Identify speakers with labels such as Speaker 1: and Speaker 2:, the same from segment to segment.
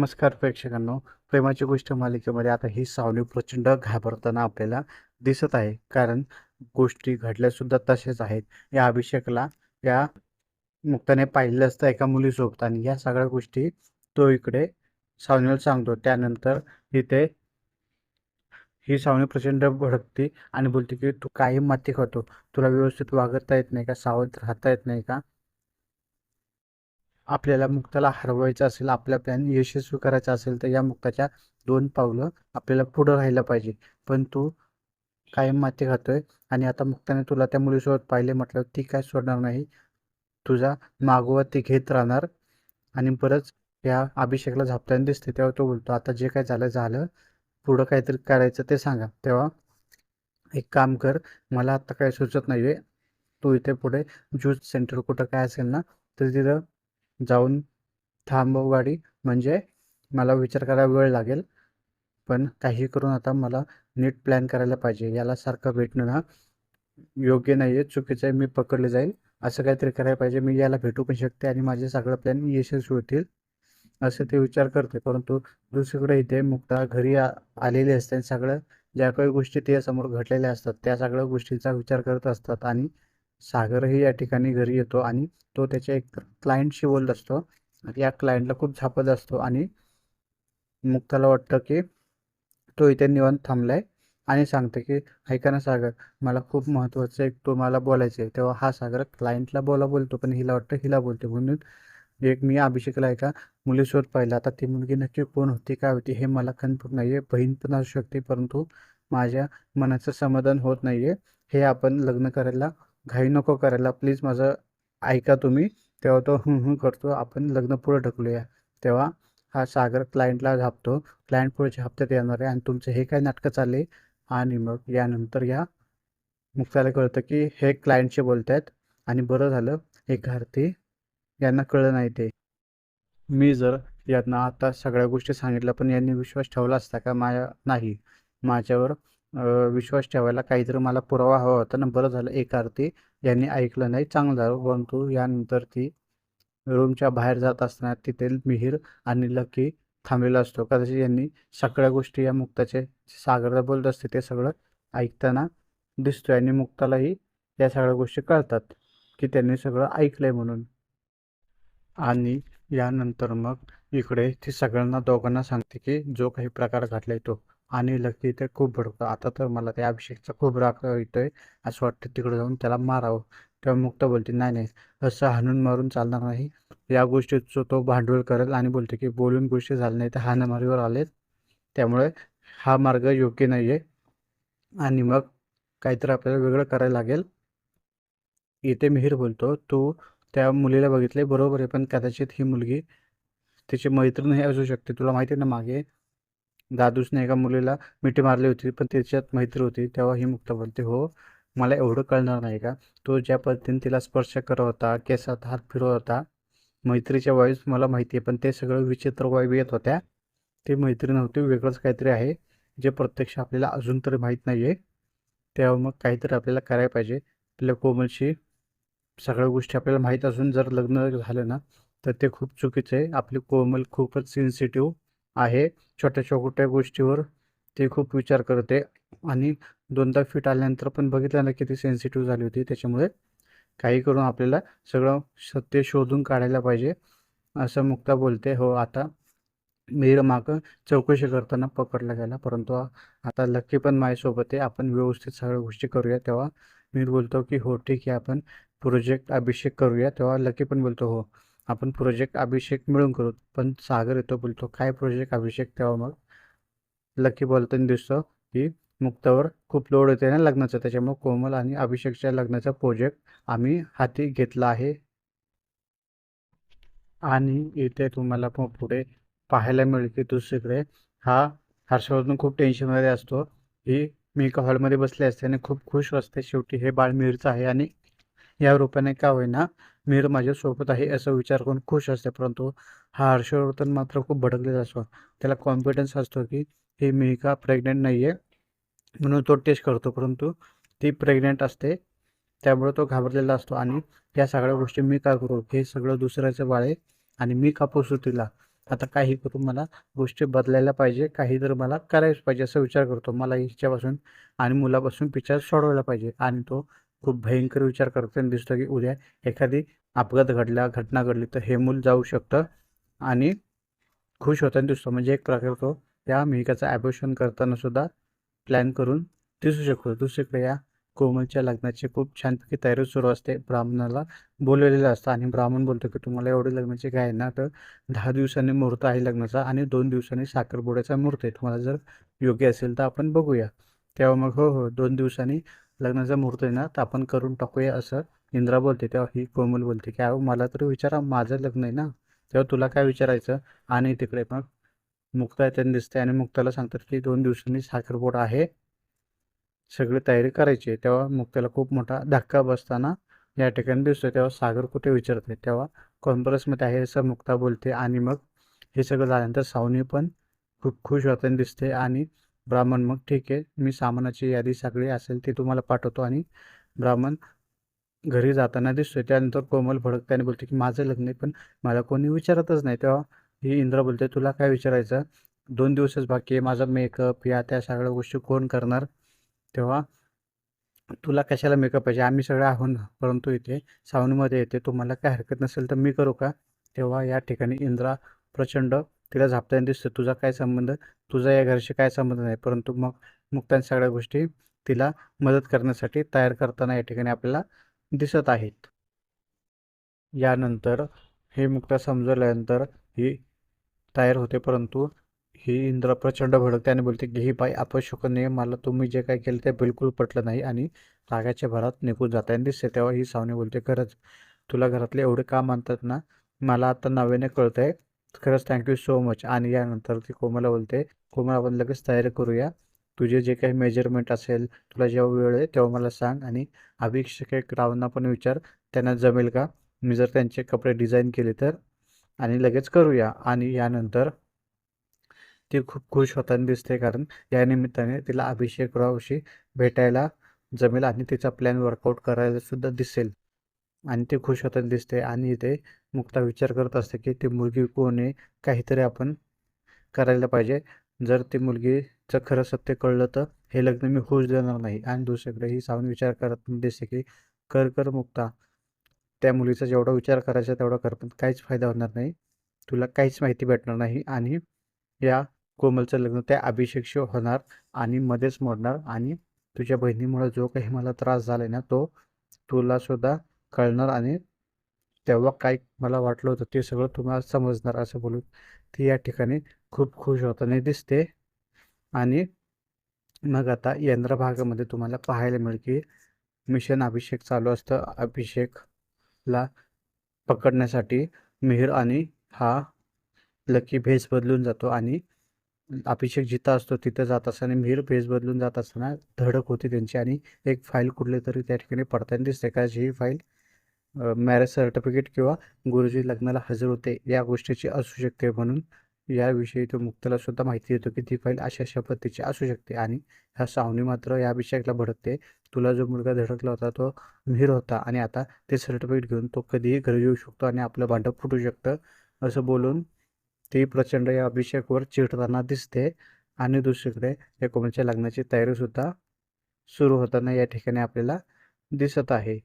Speaker 1: नमस्कार प्रेक्षकांनो. प्रेमाची गोष्ट मालिकेमध्ये आता ही सावली प्रचंड घाबरताना आपल्याला दिसत आहे. कारण गोष्टी घडल्या सुद्धा आहेत. या अभिषेकला या मुक्ताने पाहिलं असतं एका मुलीसोबत आणि या सगळ्या गोष्टी तो इकडे सावनीला सांगतो. त्यानंतर इथे ही सावनी प्रचंड भडकते आणि बोलते की तू काही माती खातो. तुला व्यवस्थित वागता येत नाही का? सावध राहता येत नाही का? आपल्याला मुक्ताला हरवायचं असेल आपल्या प्लॅन यशस्वी करायचा असेल तर या मुक्ताच्या दोन पावलं आपल्याला पुढं राहायला पाहिजे. पण तू कायम माती खातोय आणि आता मुक्ताने तुला त्या मुलीसोबत पाहिले म्हटलं ती काय सोडणार नाही? तुझा मागोवा ती घेत राहणार आणि बरंच या अभिषेकला झापताना दिसते तेव्हा तो बोलतो आता जे काय झालं झालं. पुढं काहीतरी करायचं ते सांगा. तेव्हा एक काम कर मला आता काय सुचत नाही आहे तू इथे पुढे ज्यूस सेंटर कुठं काय असेल ना तर तिथं जाऊन थांबव गाडी. म्हणजे मला विचार करायला वेळ लागेल. पण काही करून आता मला नीट प्लॅन करायला पाहिजे. याला सारखं भेटणं ना योग्य नाही आहे चुकीचं आहे. मी पकडले जाईल. असं काहीतरी करायला पाहिजे. मी याला भेटू पण शकते आणि माझे सगळं प्लॅन यशस्वी होतील. असं ते विचार करते. परंतु दुसरीकडे इथे मुक्ता घरी आ आलेली असते. आणि सगळं ज्या काही गोष्टी ते समोर घडलेल्या असतात त्या सगळ्या गोष्टीचा विचार करत असतात आणि सागरही या ठिकाणी घरी येतो आणि तो त्याच्या एक क्लायंटशी बोलत असतो. या क्लायंटला खूप झापत असतो आणि मुक्ताला वाटतं की तो इथे निवांत थांबलाय आणि सांगते की ऐका ना सागर मला खूप महत्त्वाचं एक तो मला बोलायचं आहे तेव्हा हा सागर क्लायंटला बोला बोलतो पण हिला वाटतं हिला बोलते म्हणून एक मी अभिषेकला एका मुलीसोबत पाहिलं आता ती मुलगी नक्की कोण होती काय होती हे मला कन्फर्म नाही आहे बहीण पण असू शकते परंतु माझ्या मनाचं समाधान होत नाही आहे हे आपण लग्न करायला घाई नको करायला. प्लीज माझं ऐका तुम्ही. तेव्हा तो हं हं करतो. आपण लग्न पुढे ढकलूया. तेव्हा हा सागर क्लायंटला झापतो. क्लायंट पुढच्या हप्त्यात येणार आहे. आणि तुमचं हे काय नाटकं चालले? आणि मग यानंतर या मुक्ताला कळतं की हे क्लायंटशी बोलत आहेत आणि बरं झालं. एक घरती यांना कळलं नाही ते. मी जर यांना आता सगळ्या गोष्टी सांगितल्या पण यांनी विश्वास ठेवला असता का? माझ्या नाही. माझ्यावर विश्वास ठेवायला काहीतरी मला पुरावा हवा होता ना बरं झालं. एक आरती यांनी ऐकलं नाही चांगलं झालं. परंतु यानंतर ती रूमच्या बाहेर जात असताना तिथे मिहीर आणि लकी थांबलेला असतो. कदाचित यांनी सगळ्या गोष्टी या मुक्ताचे सागरला बोलत असते ते सगळं ऐकताना दिसतोय आणि मुक्तालाही या सगळ्या गोष्टी कळतात की त्यांनी सगळं ऐकलंय म्हणून. आणि यानंतर मग इकडे ती सगळ्यांना दोघांना सांगते की जो काही प्रकार घडलाय तो. आणि लकी ते खूप भडकतो. आता तर मला त्या अभिषेकचा खूप राग येतोय असं वाटतं तिकडे जाऊन त्याला मारावं. तेव्हा मुक्त बोलते नाही नाही असं हाणून मारून चालणार नाही. या गोष्टीचं तो भांडवल करेल आणि बोलते की बोलून गोष्टी झाल्या नाही तर हाणामारीवर आले त्यामुळे हा मार्ग योग्य नाही आहे आणि मग काहीतरी आपल्याला वेगळं करायला लागेल. इथे मिहीर बोलतो तू त्या मुलीला बघितले बरोबर आहे पण कदाचित ही मुलगी तिची मैत्रीणही असू शकते. तुला माहिती आहे ना मागे दादूसने एका मुलीला मिठी मारली होती पण त्याच्यात मैत्री होती तेव्हा ही मुक्ता बोलते हो मला एवढं कळणार नाही का? तो ज्या पद्धतीने तिला स्पर्श करत होता केसात हात फिरवत होता मैत्रीच्या वाईस मला माहिती आहे पण ते सगळं विचित्र वाईब येत होत्या. ते मैत्री नव्हती वेगळंच काहीतरी आहे जे प्रत्यक्ष आपल्याला अजून तरी माहीत नाही आहे तेव्हा मग काहीतरी आपल्याला करायला पाहिजे. आपल्या कोमलशी सगळ्या गोष्टी आपल्याला माहीत असून जर लग्न झालं ना तर ते खूप चुकीचं आहे. आपली कोमल खूपच सेन्सिटिव्ह आहे. छोट्या छोट्या गोष्टीवर ते खूप विचार करते. आणि दोनदा फिट आल्यानंतर पण बघितलं ना किती सेन्सिटिव्ह झाली होती. त्याच्यामुळे काही करून आपल्याला सगळं सत्य शोधून काढायला पाहिजे. असं मुक्ता बोलते. हो आता मीर मागं चौकशी करताना पकडला गेला. परंतु आता लक्की पण माझ्यासोबत आहे. आपण व्यवस्थित सगळ्या गोष्टी करूया. तेव्हा मीर बोलतो की हो ठीक आहे. आपण प्रोजेक्ट अभिषेक करूया. तेव्हा लकी पण बोलतो हो. आपण प्रोजेक्ट अभिषेक मिळून करू. पण सागर येतो बोलतो काय प्रोजेक्ट अभिषेक तेव्हा मग? लकी बोलताना दिसतो की मुक्तावर खूप लोड येते ना लग्नाचं. त्याच्यामुळे कोमल आणि अभिषेकच्या लग्नाचा प्रोजेक्ट आम्ही हाती घेतला आहे. आणि इथे तुम्हाला मग पुढे पाहायला मिळेल की दुसरीकडे हा हर्षवर्धन खूप टेन्शनमध्ये असतो ही मी एका हॉलमध्ये बसले असते आणि खूप खुश असते. शेवटी हे बाळ मिरचं आहे आणि या रूपाने का होईना मीर माझ्यासोबत आहे असं विचार करून खुश असते परंतु हा हर्षवर्धन मात्र खूप भडकलेला असतो. त्याला कॉन्फिडन्स असतो की ही मिहिका प्रेग्नेंट नाही आहे म्हणून तो टेस्ट करतो परंतु ती प्रेग्नेंट असते त्यामुळे तो घाबरलेला असतो. आणि या सगळ्या गोष्टी मी का करू? हे सगळं दुसऱ्याचं बाळ आहे आणि मी का पोसू तिला? आता काही करून मला गोष्टी बदलायला पाहिजे काही तर मला करायच पाहिजे असा विचार करतो. मला हिच्यापासून आणि मुलापासून पिक्चर सोडवायला पाहिजे आणि तो खूप भयंकर विचार करताना दिसतो की उद्या एखादी अपघात घडला घटना घडली तर हे मूल जाऊ शकतं आणि खुश होताना दिसतो. म्हणजे एक प्रकार तो त्या मेघाचं ॲबोशन करताना सुद्धा प्लॅन करून दिसू शकतो. दुसरीकडे या कोमलच्या लग्नाची खूप छानपैकी तयारी सुरू असते. ब्राह्मणाला बोलवलेलं असतं आणि ब्राह्मण बोलतो की तुम्हाला एवढे लग्नाची काय ना तर दहा दिवसांनी मुहूर्त आहे लग्नाचा आणि दोन दिवसांनी साखरपुड्याचा मुहूर्त आहे. तुम्हाला जर योग्य असेल तर आपण बघूया. तेव्हा मग हो हो दोन दिवसांनी लग्नाचा मुहूर्त आहे ना तर आपण करून टाकूया असं. इंद्रा बोलते तेव्हा ही कोमल बोलते की अहो मला तरी विचारा माझं लग्न आहे ना तेव्हा तुला काय विचारायचं? आणि तिकडे मग मुक्ता त्यांनी दिसते आणि मुक्ताला सांगतात की दोन दिवसांनी साखरपोट आहे. सगळी तयारी करायची आहे. तेव्हा मुक्ताला खूप मोठा धक्का बसताना या ठिकाणी दिसतो तेव्हा सागर कुठे विचारते तेव्हा कॉन्फरन्समध्ये आहे असं मुक्ता बोलते आणि मग हे सगळं झाल्यानंतर सावनी पण खूप खुश होताना दिसते आणि ब्राह्मण मग ठीक आहे. मी सामानाची यादी सगळी असेल ती तुम्हाला पाठवतो आणि ब्राह्मण घरी जाताना दिसतोय. त्यानंतर कोमल भडकताना बोलते की माझं लग्न आहे पण मला कोणी विचारतच नाही. तेव्हा ही इंद्रा बोलते तुला काय विचारायचं? दोन दिवसच बाकी आहे. माझा मेकअप या त्या सगळ्या गोष्टी कोण करणार? तेव्हा तुला कशाला मेकअप पाहिजे? आम्ही सगळे आहोत ना. परंतु इथे सावनीमध्ये येते. तुम्हाला काय हरकत नसेल तर मी करू का? तेव्हा या ठिकाणी इंद्रा प्रचंड तिला झापताना दिसतं. तुझा काय संबंध? तुझा या घरशी काय संबंध नाही. परंतु मग मुक्तान सगळ्या गोष्टी तिला मदत करण्यासाठी तयार करताना या ठिकाणी आपल्याला दिसत आहेत. यानंतर हे मुक्ता समजवल्यानंतर ही तयार होते. परंतु ही इंद्र प्रचंड भडकते आणि बोलते की ही बाई अपशकुने मला तुम्ही जे काय केलं ते बिलकुल पटलं नाही आणि रागाच्या भरात निघून जाताना दिसते तेव्हा ही सावनी बोलते खरंच तुला घरातले एवढे काम मानतात ना? मला आता नव्याने कळतं आहे खरंच थँक्यू सो मच आणि यानंतर ती कोमला बोलते कोमला आपण लगेच तयारी करूया. तुझे जे काही मेजरमेंट असेल तुला जेव्हा वेळ आहे तेव्हा मला सांग आणि अभिषेक रावांना पण विचार. त्यांना जमेल का? मी जर त्यांचे कपडे डिझाईन केले तर आणि लगेच करूया. आणि यानंतर ती खूप खुश होताना दिसते कारण या निमित्ताने तिला अभिषेक रावशी भेटायला जमेल आणि तिचा प्लॅन वर्कआउट करायला सुद्धा दिसेल. आणि ते खुश होताना दिसते आणि ते मुक्ता विचार करत असते की ती मुलगी कोण आहे काहीतरी आपण करायला पाहिजे. जर ती मुलगीचं खरं सत्य कळलं तर हे लग्न मी होऊच देणार नाही. आणि दुसरीकडे ही सावून विचार करत दिसते की कर कर मुक्ता. त्या मुलीचा जेवढा विचार करायचा तेवढा कर पण काहीच फायदा होणार नाही. तुला काहीच माहिती भेटणार नाही आणि या कोमलचं लग्न त्या अभिषेकशी होणार आणि मध्येच मोडणार. आणि तुझ्या बहिणीमुळे जो काही मला त्रास झाला ना तो तुला सुद्धा कळणार आणि तेव्हा काय मला वाटलं होतं ते सगळं तुम्हाला समजणार असं बोलून. ती या ठिकाणी खूप खुश होताना दिसते. आणि मग आता यंद्र भागामध्ये तुम्हाला पाहायला मिळेल की मिशन अभिषेक चालू असतं. अभिषेकला पकडण्यासाठी मिहिर आणि हा लकी भेस बदलून जातो आणि अभिषेक जिथं असतो तिथं जात असताना मिहिर भेस बदलून जात असताना धडक होती त्यांची आणि एक फाईल कुठली तरी त्या ठिकाणी पडताना दिसते. का? जी फाईल मॅरेज सर्टिफिकेट किंवा गुरुजी लग्नाला हजर होते या गोष्टीची असू शकते म्हणून याविषयी तो मुक्ताला सुद्धा माहिती देतो की ती फाईल अशा अशा पद्धतीची असू शकते आणि ह्या सावनी मात्र या अभिषेकला भडकते. तुला जो मुलगा धडकला होता तो मिहीर होता आणि आता ते सर्टिफिकेट घेऊन तो कधीही घरी येऊ शकतो आणि आपलं भांडं फुटू शकतं असं बोलून ती प्रचंड या अभिषेकवर चिडताना दिसते. आणि दुसरीकडे या कोमलच्या लग्नाची तयारीसुद्धा सुरू होताना या ठिकाणी आपल्याला दिसत आहे.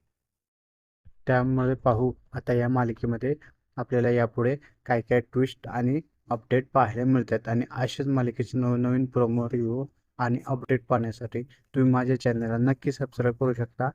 Speaker 1: त्यामुळे पाहू. आता या मालिकेमध्ये आपल्याला यापुढे काय काय ट्विस्ट आणि अपडेट पाहायला मिळतात. आणि अशाच मालिकेचे नवनवीन प्रोमो रिव्ह्यू आणि अपडेट पाहण्यासाठी तुम्ही माझ्या चॅनलला नक्की सबस्क्राईब करू शकता.